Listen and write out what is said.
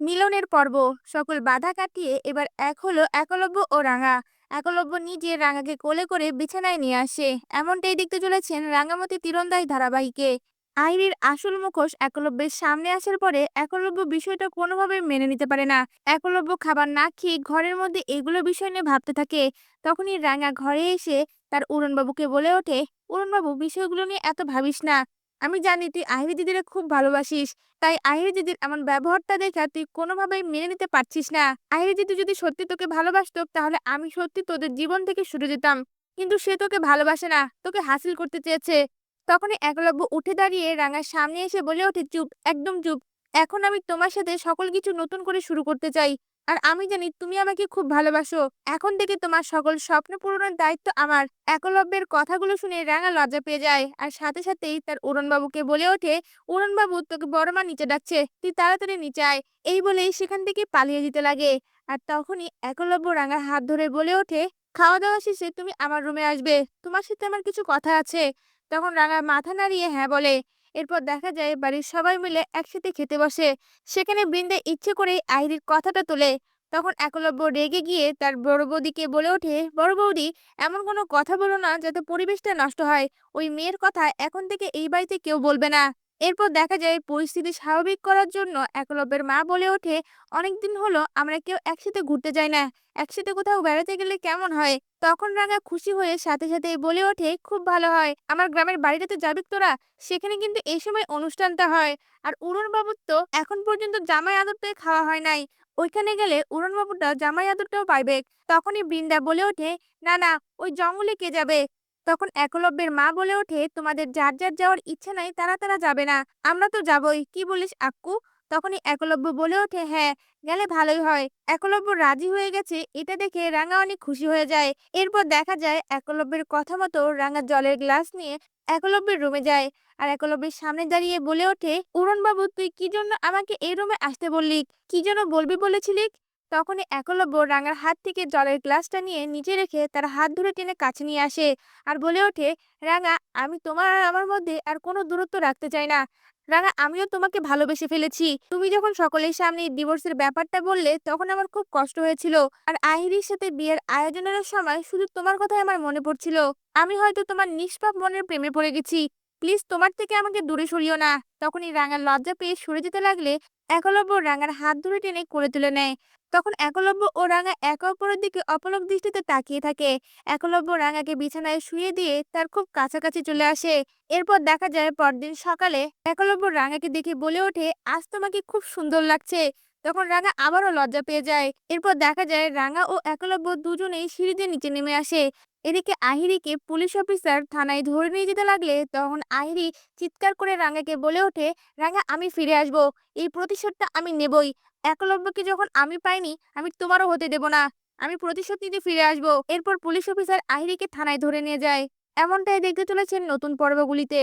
মিলনের পর্ব। সকল বাধা কাটিয়ে এবার এক হলো একলব্য ও রাঙা। একলব্য নিজে রাঙাকে কোলে করে বিছানায় নিয়ে আসে। এমনটাই দেখতে চলেছেন রাঙামতি তীরন্দাজ ধারাবাহিকে। আইরির আসল মুখোশ একলব্যের সামনে আসার পরে একলব্য বিষয়টা কোনোভাবে মেনে নিতে পারে না। একলব্য খাবার না খেয়ে ঘরের মধ্যে এগুলো বিষয় নিয়ে ভাবতে থাকে। তখনই রাঙা ঘরে এসে তার উড়নবাবুকে বলে ওঠে উড়নবাবু বিষয়গুলো নিয়ে এত ভাবিস না। আমি জানি তুই আইরি দিদিরে খুব ভালোবাসিস। তাই আইরি দিদির এমন ব্যবহারটা দেখা তুই কোনোভাবেই মেনে নিতে পারছিস না। আইরি দিদি যদি সত্যি তোকে ভালোবাসতো, তাহলে আমি সত্যি তোদের জীবন থেকে সরে যেতাম। কিন্তু সে তোকে ভালোবাসে না, তোকে হাসিল করতে চেয়েছে। তখনই একলব্য উঠে দাঁড়িয়ে রাঙার সামনে এসে বলে ওঠে, চুপ, একদম চুপ। এখন আমি তোমার সাথে সকল কিছু নতুন করে শুরু করতে চাই। আর আমি জানি তুমি আমাকে খুব ভালোবাসো। এখন থেকে তোমার সকল স্বপ্ন পূরণের দায়িত্ব আমার। একলব্যের কথাগুলো শুনে রাঙা লজ্জা পেয়ে যায়। আর সাথে সাথেই তার উড়নবাবুকে বলে ওঠে উড়নবাবু তোকে বড় মা নিচে ডাকছে। তুই তাড়াতাড়ি নিচে আয়। এই বলেই সেখান থেকে পালিয়ে যেতে লাগে। আর তখনই একলব্য রাঙার হাত ধরে বলে ওঠে খাওয়া দাওয়া শেষে তুমি আমার রুমে আসবে। তোমার সাথে আমার কিছু কথা আছে। তখন রাঙা মাথা নাড়িয়ে হ্যাঁ বলে এরপর দেখা যায় বাড়ির সবাই মিলে একসাথে খেতে বসে। সেখানে বৃন্দে ইচ্ছে করেই আইরির কথাটা তোলে। তখন একলব্য রেগে গিয়ে তার বড় বৌদিকে বলে ওঠে, বড় বৌদি, এমন কোনো কথা বলো না যাতে পরিবেশটা নষ্ট হয়। ওই মেয়ের কথা এখন থেকে এই বাড়িতে কেউ বলবে না। এরপর দেখা যায় পরিস্থিতি স্বাভাবিক করার জন্য একলব্যের মা বলে ওঠে, অনেকদিন হলো আমরা কেউ একসাথে ঘুরতে যাই না, একসাথে কোথাও বেড়াতে গেলে কেমন হয়? তখন রাঙা খুশি হয়ে সাথে সাথে বলে ওঠে, খুব ভালো হয়, আমার গ্রামের বাড়িটাতে যাবি তোরা, সেখানে কিন্তু এই সময় অনুষ্ঠানটা হয়। আর উড়ন বাবুর তো এখন পর্যন্ত জামাই আদরটাই খাওয়া হয় নাই, ওইখানে গেলে উড়ন বাবুটা জামাই আদরটাও পাইবে, তখনই বৃন্দা বলে ওঠে, না না, ওই জঙ্গলে কে যাবে? তখন একলব্যের মা বলে ওঠে, তোমাদের যার যার যাওয়ার ইচ্ছে নাই, তারা তারা যাবে না। আমরা তো যাবই। কি বলিস আক্কু? তখনই একলব্য বলে ওঠে হ্যাঁ গেলে ভালোই হয়। একলব্য রাজি হয়ে গেছে। এটা দেখে রাঙা অনেক খুশি হয়ে যায়। এরপর দেখা যায় একলব্যের কথা মতো রাঙা জলের গ্লাস নিয়ে একলব্যের রুমে যায় আর একলব্যের সামনে দাঁড়িয়ে বলে ওঠে, উড়নবাবু, তুই কি জন্য আমাকে এই রুমে আসতে বললি? কি যেন বলবি বলেছিলি তখনই একলব্য রাঙার হাত থেকে জলের গ্লাসটা নিয়ে নিচে রেখে তার হাত ধরে টেনে কাছে নিয়ে আসে আর বলে ওঠে, রাঙা, আমি তোমার আর আমার মধ্যে আর কোনো দূরত্ব রাখতে চাই না। রাঙা, আমিও তোমাকে ভালোবেসে ফেলেছি। তুমি যখন সকলের সামনে ডিভোর্সের ব্যাপারটা বললে তখন আমার খুব কষ্ট হয়েছিল। আর আহিরির সাথে বিয়ের আয়োজনের সময় শুধু তোমার কথাই আমার মনে পড়ছিল। আমি হয়তো তোমার নিষ্পাপ মনের প্রেমে পড়ে গেছি। প্লিজ তোমার থেকে আমাকে দূরে সরিও না। তখনই রাঙার লজ্জা পেয়ে সরে যেতে লাগলে একলব্য রাঙার হাত ধরে টেনে করে তুলে নেয়। তখন একলব্য ও রাঙা একে অপরের দিকে অপলক দৃষ্টিতে তাকিয়ে থাকে। একলব্য রাঙাকে বিছানায় শুয়ে দিয়ে তার খুব কাছাকাছি চলে আসে। এরপর দেখা যায় পরদিন সকালে একলব্য রাঙাকে দেখে বলে ওঠে, আজ তোমাকে খুব সুন্দর লাগছে। তখন রাঙা আবারও লজ্জা পেয়ে যায়। এরপর দেখা যায় রাঙা ও একলব্য দুজনেই সিঁড়িতে নিচে নেমে আসে। এদিকে আহিরিকে পুলিশ অফিসার থানায় ধরে নিয়ে যেতে লাগলে তখন আহিরি চিৎকার করে রাঙ্গাকে বলে ওঠে রাঙ্গা আমি ফিরে আসব। এই প্রতিশোধটা আমি নেবই। একলব্যকে যখন আমি পাইনি, আমি তোমারও হতে দেব না। আমি প্রতিশোধ নিতে ফিরে আসব। এরপর পুলিশ অফিসার আহিরিকে থানায় ধরে নিয়ে যায়। এমনটাই দেখতে চলেছেন নতুন পর্বগুলিতে।